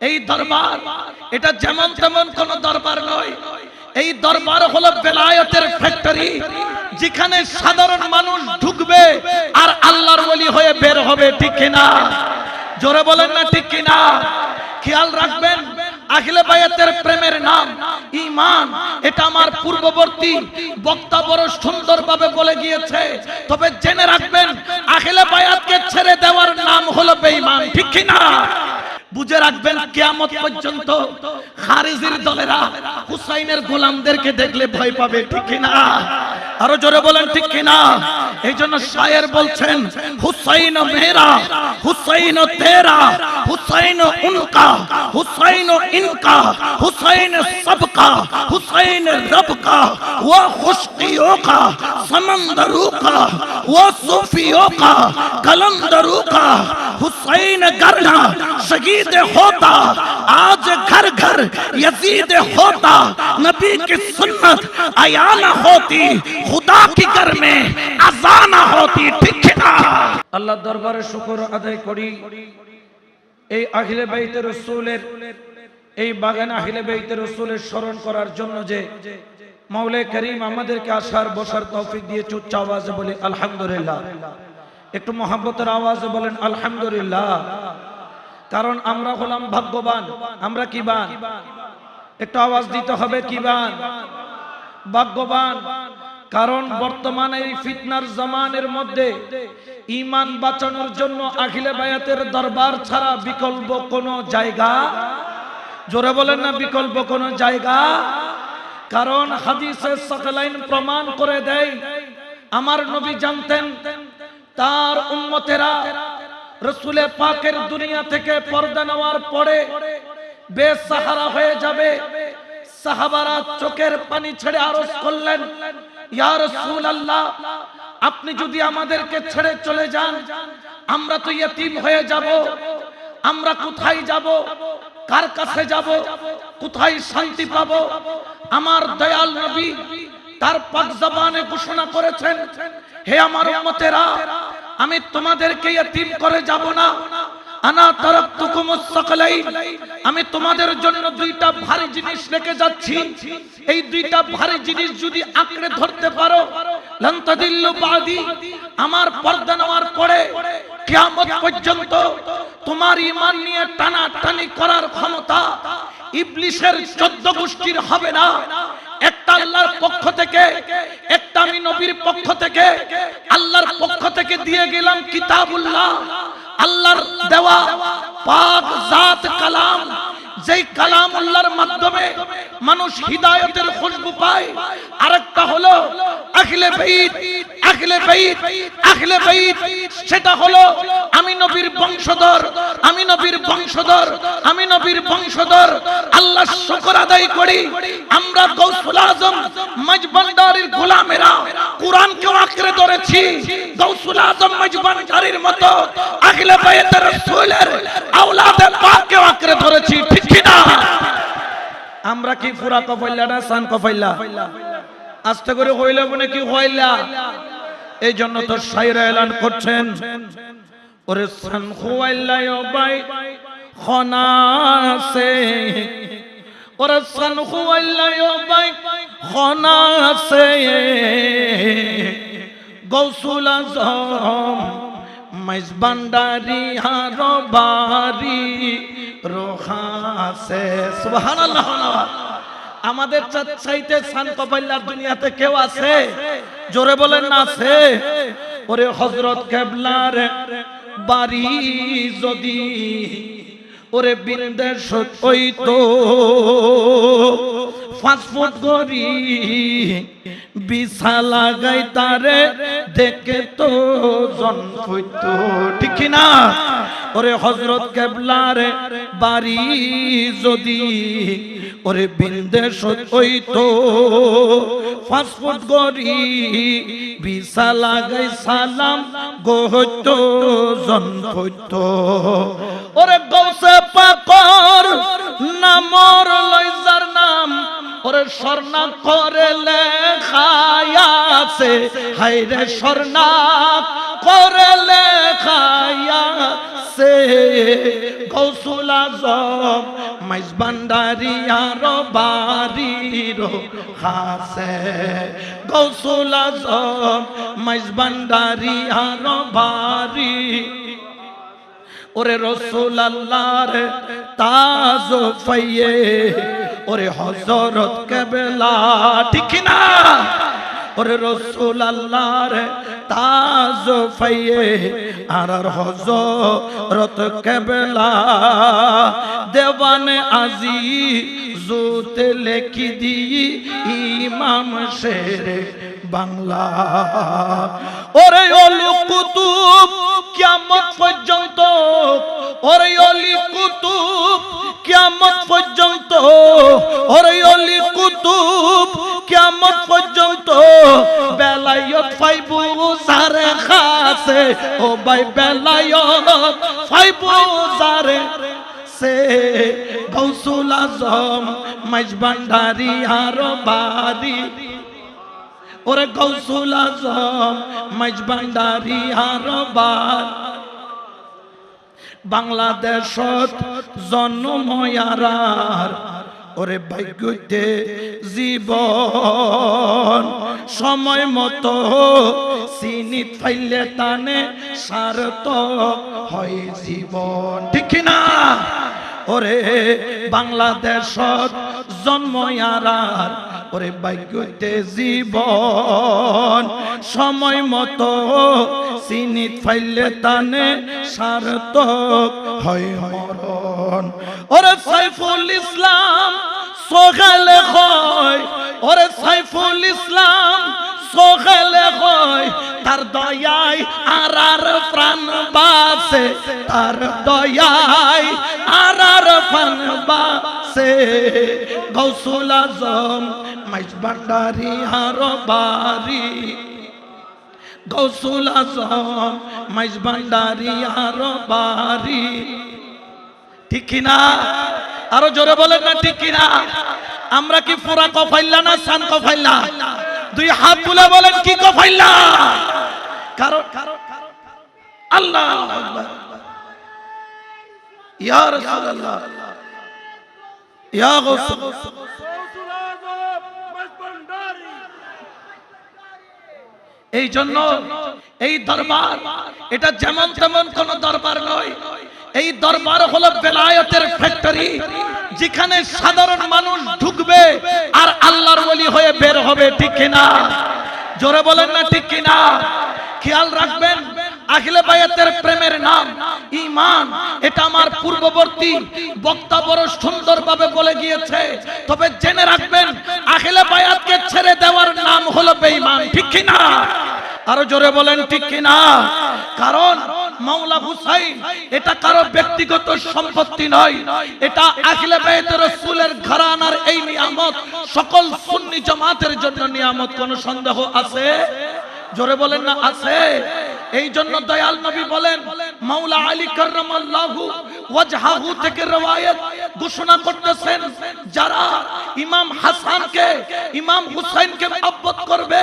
এই দরবার, এটা যেমন তেমন কোন দরবার নয়। এই দরবার হলো বেলায়েতের ফ্যাক্টরি যেখানে সাধারণ মানুষ ঢুকবে আর আল্লাহর ওলি হয়ে বের হবে, ঠিক কিনা? জোরে বলেন না, ঠিক কিনা? খেয়াল রাখবেন আখিলে বায়াতের প্রেমের নাম ইমান এটা আমার পূর্ববর্তী বক্তা বড় সুন্দরভাবে বলে গিয়েছে। তবে জেনে রাখবেন আখিলে বায়াতকে ছেড়ে দেওয়ার নাম হলো বেঈমান, ঠিক কি না বুঝে রাখবেন কেয়ামত পর্যন্ত হারেজির দলেরা হুসাইনের গোলামদেরকে দেখলে ভয় পাবে ঠিক না আরো জোরে বলেন ঠিক কি না এই জন্য শায়ের বলছেন হুসাইন মেরা হুসাইন তেরা হুসাইন উনকা হুসাইন ইনকা হুসাইন सबका हुसैन रब का वो खुशकियों का समंदरों का वो सूफियों का कलंदरों का हुसैन गरना शहीद होता आज घर घर यजीद होता नबी की सुन्नत आया ना होती খুদা কি ঘর মে আজানা হতি ঠিক না আল্লাহ দরবারে শুকর আদায় করি। এই আখিলে বাইতে রসুলের, এই বাগান আহিলে বেইতে রসুলের স্মরণ করার জন্য যে মাওলে করিম আমাদেরকে আসার, বসার তৌফিক দিয়ে চুচ্চ আওয়াজে বলি, আলহামদুলিল্লাহ। একটু মোহাম্মতের আওয়াজে বলেন, আলহামদুলিল্লাহ। কারণ আমরা হলাম ভাগ্যবান, আমরা কি বান? একটু আওয়াজ দিতে হবে, কি বান? ভাগ্যবান। কারণ বর্তমানে এই ফিতনার জামানের মধ্যে ইমান বাঁচানোর জন্য আখিলে বায়াতের দরবার ছাড়া বিকল্প কোনো জায়গা? জোরে বলেন না, বিকল্প কোনো জায়গা? কারণ হাদিসের সকলাইন প্রমাণ করে দেয়, আমার নবী জানতেন, তার উম্মতেরা রসুলে পাকের দুনিয়া থেকে পর্দা নেওয়ার পরে বেসাহারা হয়ে যাবে। সাহাবারা চোখের পানি ছেড়ে আরজ করলেন, ইয়া রাসূলুল্লাহ, আপনি যদি আমাদেরকে ছেড়ে চলে যান, আমরা তো ইয়তিম হয়ে যাব, আমরা কোথায় যাব, কার কাছে যাব, কোথায় শান্তি পাব? আমার দয়াল নবী তার পাক জবানে ঘোষণা করেছেন, হে আমার উম্মতেরা, আমি তোমাদেরকে ইয়তিম করে যাব না আনা আমি তোমাদের জন্য দুইটা ভারী জিনিস রেখে যাচ্ছি। এই দুইটা ভারী জিনিস যদি আঁকড়ে ধরতে পারো আমার পর্দা নেওয়ার পরে কিয়ামত পর্যন্ত তোমার ইমান নিয়ে টানা টানি করার ক্ষমতা ইবলিশের 14 গোষ্ঠীর হবে না। একটা আল্লাহর পক্ষ থেকে, একটা আমি নবীর পক্ষ থেকে, আল্লাহর পক্ষ থেকে দিয়ে গেলাম কিতাবুল্লাহ। আল্লাহর দেওয়া পাক জাত কালাম, যেই কালাম উল্লার মাধ্যমে মানুষ হৃদায়তের খুশবু পায়। আরেকটা হলো আখলে বাইত আখলে বাইত আখলে বাইত, সেটা হলো আমি নবীর বংশধর, আমি নবীর বংশধর, আমি নবীর বংশধর। আল্লাহ শুকর আদায় করি, আমরা গৌসুল আজম মজবন্দারির গোলামেরা কোরআনকে আঁকড়ে ধরেছি। গৌসুল আজম মজবন্দারির মতো আখলে বাইতের রাসূলের আওলাদে পাককে আঁকড়ে ধরেছি, ঠিক কি না? আমরা কি পুরা কফাইলা না সান কফাইলা আস্তে করে হইলা মনে কি হইলা এই জন্য তো শায়রা এলান করছেন। ওরে সান খুয়াইলা ও বাই খনাসে। ওরে সান খুয়াইলা ও বাই খনাসে। গৌসুল আজম মাইজবান্ডারি হার বাড়ি রোহাসে। সুবহানাল্লাহ। আমাদের চাইতে সান কপাইল্লার দুনিয়াতে কেউ আছে? জোরে বলেন না আছে? ওরে হযরত কেবলার বাড়ি যদি ওরে বিন্দেশ ওই তো ফাস্টফুড করি বিছা লাগাই তারে দেখে তো জন হইতো ঠিক কি না? ওরে হজরত কেবলার বাড়ি যদি ওরে বিন্দেশ তো ফাস্টফুড করি বিছা লাগাই সালাম, গোহতো জন হইতো ওরে গৌসে পাকর, নামর লইজার নাম, ওরে স্বর্ণা করে লেখায়াছে হাইরে স্বর্ণা করে লেখায়াছে গৌসুল গৌসুল আজম, মাইজ ভান্ডারি আর বাড়ির হাসে গৌসুল আজম, মাইজ ভান্ডারি আর বাড়ি ওরে রসুল আল্লাহর তাজ ফাইয়ে ওরে হজরত কেবলা, ঠিক না ওরে রসুল আল্লাহর তাজ ফাইয়ে আর হজরত কেবলা দেওয়ানে আজি জুতে লেখি দি ইমাম শের বাংলা। ওরে ওলু কুতুব, কিয়ামত পর্যন্ত, ওরে অলি কুতুব, কিয়ামত পর্যন্ত, ওরে অলি কুতুব, কিয়ামত পর্যন্ত বেলায়ত ফাইবু সারে খাসে ও ভাই বেলায়ত ফাইবু সারে সে গৌসুল আজম, মাইজ ভান্ডারি আর বাড়ি। ওরে গৌসুল আজম, মাইজ ভান্ডারি আর বাড়ি। বাংলাদেশত জন্ময়ারার ওরে ভাগ্যতে জীবন সময় মতো চিনি ফাইলে তানে সারত হয় জীবন। ঠিক না ওরে বাংলাদেশত জন্ময়ারার ওরে ভাগ্যতে জীবন সময় মতো চিনিত ফাইলে টানে সারতক হয় মরণ। ওরে সাইফুল ইসলাম, সকালে হয়। ওরে সাইফুল ইসলাম, সকালে হয়। তার দয়ায় আর আর প্রাণ বাসে তার দয়ায় আর আর প্রাণ বাসে গৌসুল আজম মাইজ ভান্ডারি আর বাড়ি গৌসুল আজম মাইজ ভান্ডারি বাড়ি ঠিক না আরও জোরে বলেন না, ঠিক না আমরা কি পুরা কফাইল্লা না সান কফাইল্লা? দুই হাত তুলে বলেন, কি কফাইল্লা? কারণ। আল্লাহ আকবার। ইয়া রাসূলুল্লাহ। গৌসুল। এই জন্য এই দরবার, এটা যেমন তেমন কোন দরবার নয়। এই দরবার হলো বেলায়তের ফ্যাক্টরি যেখানে সাধারণ মানুষ ঢুকবে আর আল্লাহর বলি হয়ে বের হবে, ঠিক কিনা? জোরে বলেন না, ঠিক কিনা? খেয়াল রাখবেন আখিলে বায়াতের প্রেমের নাম ইমান এটা আমার পূর্ববর্তী বক্তা বড় সুন্দরভাবে বলে গিয়েছে। তবে জেনে রাখবেন, আখিলে বায়াতকে ছেড়ে দেওয়ার নাম হলো বেঈমান, ঠিক কি না আরও জোরে বলেন, ঠিক কি না কারণ মাওলা হুসাইন, এটা কারও ব্যক্তিগত সম্পত্তি নয়। এটা আখিলে বায়াতের রাসূলের ঘরানার এই নিয়ামত, সকল সুন্নি জামাতের জন্য নিয়ামত, কোন সন্দেহ আছে? জোরে বলেন না, আছে? এই জন্য দয়াল নবী বলেন, মাওলা আলী কার্রামাল্লাহু ওয়াজহাহু থেকে রওয়ায়াত ঘোষণা করতেছেন, যারা ইমাম হাসানকে, ইমাম হুসাইনকে মহব্বত করবে,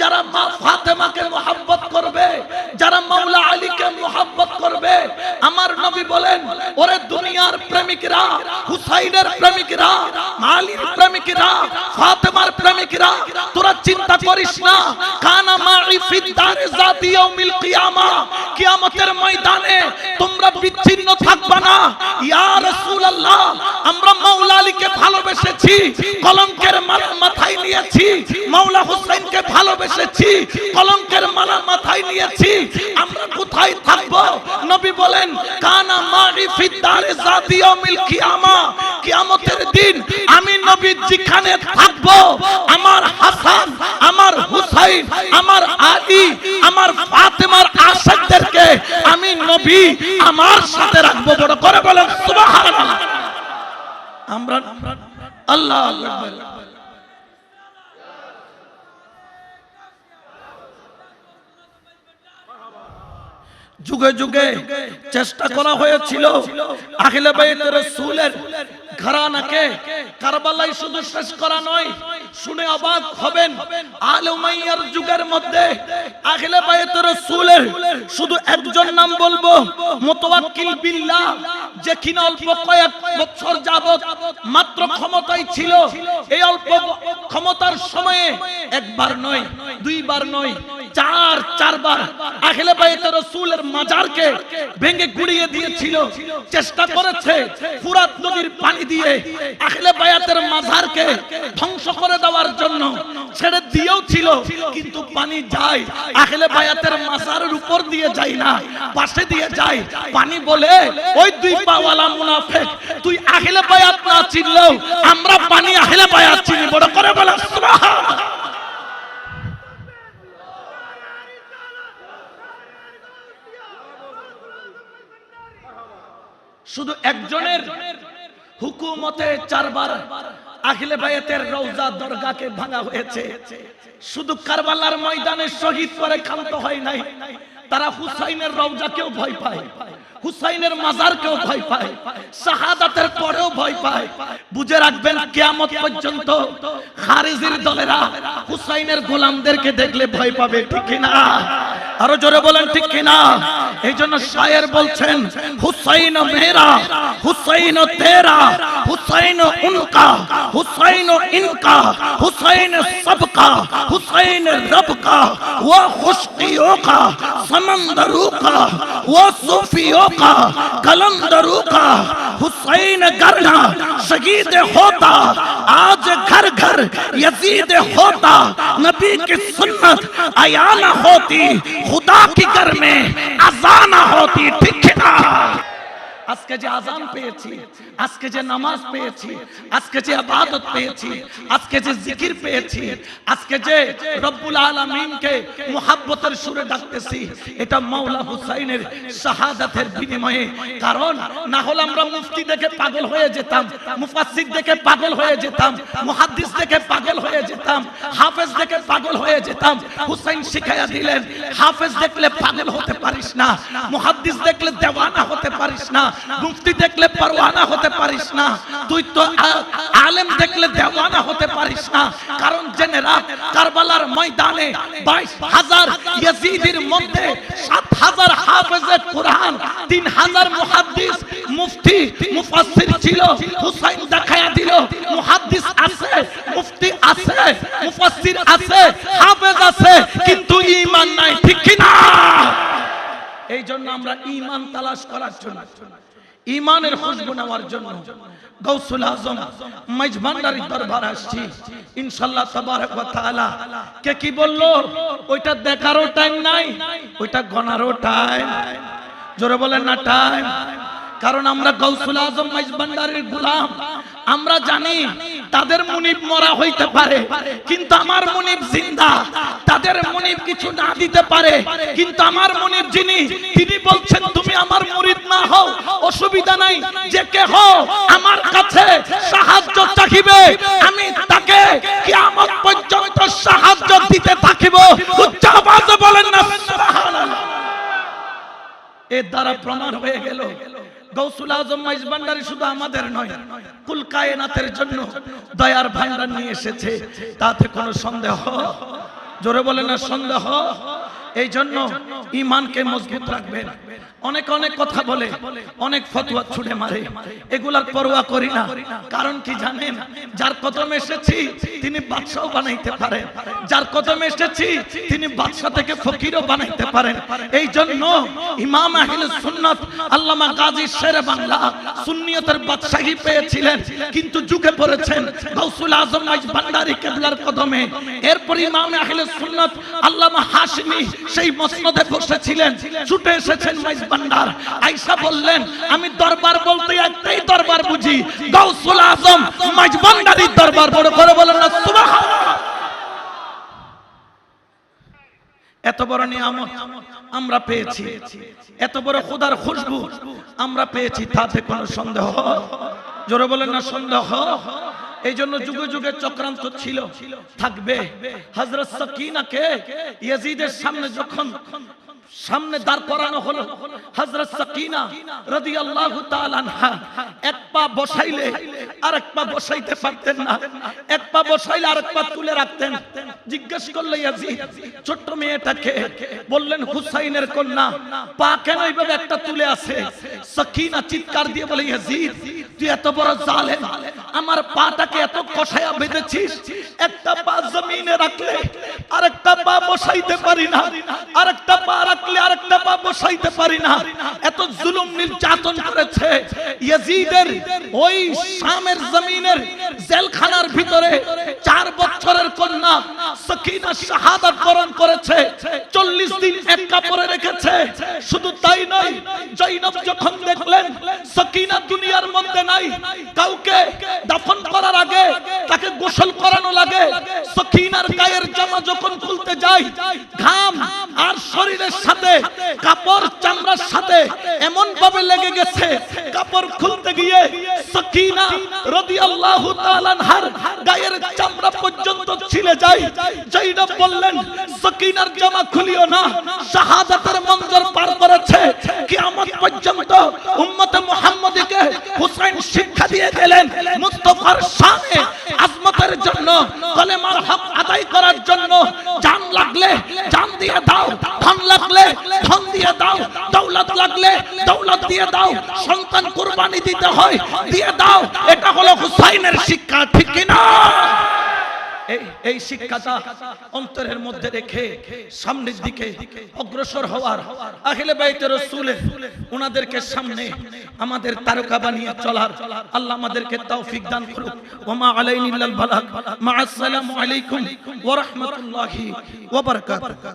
যারা মা ফাতেমাকে মহব্বত করবে, যারা মাওলা আলীকে মহব্বত করবে, আমার নবী বলেন, ওরে দুনিয়ার প্রেমিকরা, হুসাইনের প্রেমিকরা, আলীর প্রেমিকরা, ফাতেমার প্রেমিকরা চিন্তা করিস না। কানা মাই ফিদ্দারে জাতি ইয়াউমিল কিয়ামা। কিয়ামতের ময়দানে তোমরা বিচ্ছিন্ন থাকবা না। ইয়া রাসূলুল্লাহ, আমরা মাওলা আলীকে কিয়ামতের দিন আমি নবী যেখানে থাকব, আমার হাসান, আমার হুসাইন, আমার আলী, আমার ফাতেমার আশাকদেরকে আমি নবী আমার সাথে রাখব। বড় করে বলেন, সুবহানাল্লাহ। আমরা আল্লাহ যুগে যুগে চেষ্টা করা হয়েছিল আখিলে বাইতের রাসূলের ঘরানাকে কারবালাই শুধু শেষ করা নয়, শুনে অবাক হবেন। আলে উমাইয়ার যুগের মধ্যে আহলে বাইত রাসূলের শুধু একজন নাম বলব, মুতাওয়াক্কিল বিল্লাহ, যে কিনা অল্প কয়েক বছর যাবত মাত্র ক্ষমতায় ছিল। এই অল্প ক্ষমতার সময়ে একবার নয়, দুইবার নয়, চার, চারবার আহলে বাইত রাসূলের মাজারকে ভেঙে গুড়িয়ে দিয়েছিল। চেষ্টা করেছে ফুরাত নদীর পানি দিয়ে আহলে বায়াতের মাজারকে ধ্বংস করে দেওয়ার জন্য ছেড়ে দিয়েও ছিল, কিন্তু পানি যায়। আহলে বায়াতের মাজারের উপর দিয়ে যায় না, পাশে দিয়ে যায়। পানি বলে, ওই দুই পাওয়ালা মুনাফিক, তুই আহলে বায়াত না চিনলেও আমরা পানি আহলে বায়াত চিনি। বড় করে বলে শুধু একজনের হুকুমতে চারবার আখিলে বায়াতের রওজা দরগাকে ভাঙা হয়েছে। শুধু কারবালার ময়দানে শহীদ করে ক্ষান্ত হয় নাই, তারা হুসাইনের রওজাকেও ভয় পায়, হুসাইনের মাজারকেও ভয় পায়, শাহাদাতের পরেও ভয় পায়। বুঝে রাখবেন, কিয়ামত পর্যন্ত খারিজির দলেরা হুসাইনের গোলামদেরকে দেখলে ভয় পাবে, ঠিক কিনা? আরো জোরে বলেন ঠিক কিনা এই জন্য শায়ের বলছেন হুসাইন মেরা হুসাইন তেরা হুসাইন উনকা হুসাইন ইনকা হুসাইন सबका हुसैन रब का वो खुशकियों का समंदरों का वो सूफियों का कलंदरों का हुसैन करना शहीद होता। आज घर घर यजीद होता। नबी की सुन्नत आयाना होती। खुदा की घर में अजाना होती, ठीक है আজকে যে আজান পেয়েছি, আজকে যে নামাজ পেয়েছি, আজকে যে আবাদত পেয়েছি, আজকে যে জিকির পেয়েছি, আজকে যে রব্বুল আলামিনকে মুহাব্বতের সুরে ডাকতেছি, এটা মাওলা হুসাইনের শাহাদাতের বিনিময়ে। কারণ না হলে আমরা মুফতি দেখে পাগল হয়ে যেতাম, মুফাসসির দেখে পাগল হয়ে যেতাম, মুহাদ্দিস দেখে পাগল হয়ে যেতাম, হাফেজ দেখে পাগল হয়ে যেতাম। হুসাইন শিখাইয়া দিলেন, হাফেজ দেখলে পাগল হতে পারিস না, মুহাদ্দিস দেখলে দেওয়ানা হতে পারিস না মুফতি দেখলে পারওয়ানা হতে পারিস না। তুই তো আলেম দেখলে দেওয়ানা হতে পারিস না। কারণ জেনে রাখ, কারবালার ময়দানে বাইশ হাজার ইয়াজিদের মধ্যে সাত হাজার হাফেজে কোরআন, তিন হাজার মুহাদ্দিস মুফতি মুফাসসির ছিল, হুসাইন দেখায়া দিল, মুহাদ্দিস আছে, মুফতি আছে, মুফাসসির আছে, হাফেজ আছে কিন্তু ঈমান নাই ঠিক কি না এই আমরা তালাশ করার জন্য, ঈমানের খুশবু নেওয়ার জন্য গৌসুল আজম মাইজভান্ডারি দরবার আসছি। ইনশাআল্লাহ তাবারক ওয়া তাআলা, কে কি বলল? ওইটা দেখারও টাইম নাই, ওইটা গনারও টাইম জোরে বলেন না টাইম কারণ আমরা গৌসুল আজম মাইজভান্ডারির গোলাম। আমরা জানি তাদের মুনিব মরা হইতে পারে, কিন্তু আমার মুনিব জিন্দা। তাদের মুনিব কিছু না দিতে পারে, কিন্তু আমার মুনিব যিনি, তিনি বলছেন, তুমি আমার মুরিদ না হও, অসুবিধা নাই, যে কে হও, আমার কাছে সাহায্য চাহিবে, আমি তাকে কিয়ামত পর্যন্ত সাহায্য দিতে থাকিব। উচ্চ আওয়াজে বলেন না, সুবহানাল্লাহ। এর দ্বারা প্রমাণ হয়ে গেল গৌসুল আজম মাইজ ভান্ডারি শুধু আমাদের নয়, কুল কায়নাতের জন্য দয়ার ভান্ডার নিয়ে এসেছে। তাতে কোনো সন্দেহ? জোরে বলে না সন্দেহ? এই জন্য ইমানকে মজবুত রাখবেন। অনেক অনেক কথা বলে, অনেক ফতোয়া ছুড়ে মারে। এগুলার পরোয়া করি না। কারণ কি জানেন? যার কদমে এসেছি, তিনি বাদশাহ বানাইতে পারেন। যার কদমে এসেছি, তিনি বাদশাহ থেকে ফকিরও বানাইতে পারেন। এই জন্য ইমাম আহলে সুন্নাত আল্লামা গাজী শেরে বাংলা সুন্নিয়তের বাদশাহী পেয়েছিলেন, কিন্তু যুগে পড়েছেন গাউসুল আজম মাইজ ভান্ডারী কেবলার কদমে। এরপর ইমাম আহলে সুন্নাত আল্লামা হাশমি সেই মসনদে বসেছিলেন। ছুটে এসেছেন ভান্ডার আয়েশা বললেন, আমি দরবার বলতে একটাই দরবার বুঝি। গাউসুল আজম মাইজ ভান্ডারীর দরবার বড় করে বলেন না, সুবহানাল্লাহ। এত বড় নিয়ামত আমরা পেয়েছি। এত বড় খোদার খুশবু আমরা পেয়েছি, তাতে কোনো সন্দেহ জোরে বলেন না, সন্দেহ। এই জন্য যুগে যুগে চক্রান্ত ছিল, থাকবে। হজরত সকিনাকে ইয়াজিদের সামনে যখন সামনে দাঁড় করানো হলো। হযরত সাকিনা রাদিয়াল্লাহু তাআলা আনহা। এক পা বসাইলে আরেক পা বসাইতে পারতেন না। এক পা বসাইলে আরেক পা তুলে রাখতেন। জিজ্ঞেস করলে ইয়াজিদ ছোট্ট মেয়েটাকে বললেন, হুসাইনের কন্যা, পা কেন এইভাবে একটা তুলে আছে? সাকিনা চিৎকার দিয়ে বলে ইয়াজিদ তুই এত বড় জালেম। আমার পাটাকে এত কষায়া বেঁধেছিস। একটা পা জমিনে রাখলে আরেকটা পা বসাইতে পারি না। আরেকটা পা রাখলে আরেকটা পা বসাইতে পারি না। এত জুলুম নির্যাতন করেছে ইয়াজিদের ওই শামের জমিনের জেলখানার ভিতরে চার বছরের কন্যা সকিনা শাহাদাত বরণ করেছে। চল্লিশ দিন এক কাপড়ে রেখেছে। শুধু তাই নয়, জৈনব যখন দেখলেন সকিনা দুনিয়ার মধ্যে নাই, কাউকে দাফন করার আগে তাকে গোসল করানো লাগে। সকিনার গায়ের জামা যখন খুলতে যায় ঘাম আর শরীরের সাথে, কাপড় চামড়ার সাথে এমন ভাবে লেগে গেছে, কাপড় খুলতে গিয়ে সকিনা রাদিয়াল্লাহু তাআলা আনহার গায়ের চামড়া পর্যন্ত ছিলে যায় জৈনব বললেন, সকিনার জামা খুলিও না, শাহাদাতের মঞ্জর পার করেছে, কিয়ামত পর্যন্ত উম্মতে মুহাম্মদীকে হুসাইন শিক্ষা দিয়ে গেলেন, মুস্তাফার শানে আজমতের জন্য কলেমার হক আদায় করার লাগলে জান দিয়ে দাও, ধন লাগলে ধন দিয়ে দাও, দৌলত লাগলে দৌলত দিয়ে দাও, সন্তান কুরবানি দিতে হয়, দিয়ে দাও। এটা হলো হুসাইনের শিক্ষা, ঠিক কি না এই শিক্ষাটা অন্তরের মধ্যে রেখে সামনের দিকে অগ্রসর হওয়ার আহলে বাইতে রসুল ওনাদেরকে সামনে আমাদের তারকা বানিয়ে চলার আল্লাহ আমাদেরকে তৌফিক দান করুক। ওমা আলাইনি ইল্লাল বালাগ মা আসসালামু আলাইকুম ওয়া রাহমাতুল্লাহি ওয়া বারাকাতুহু।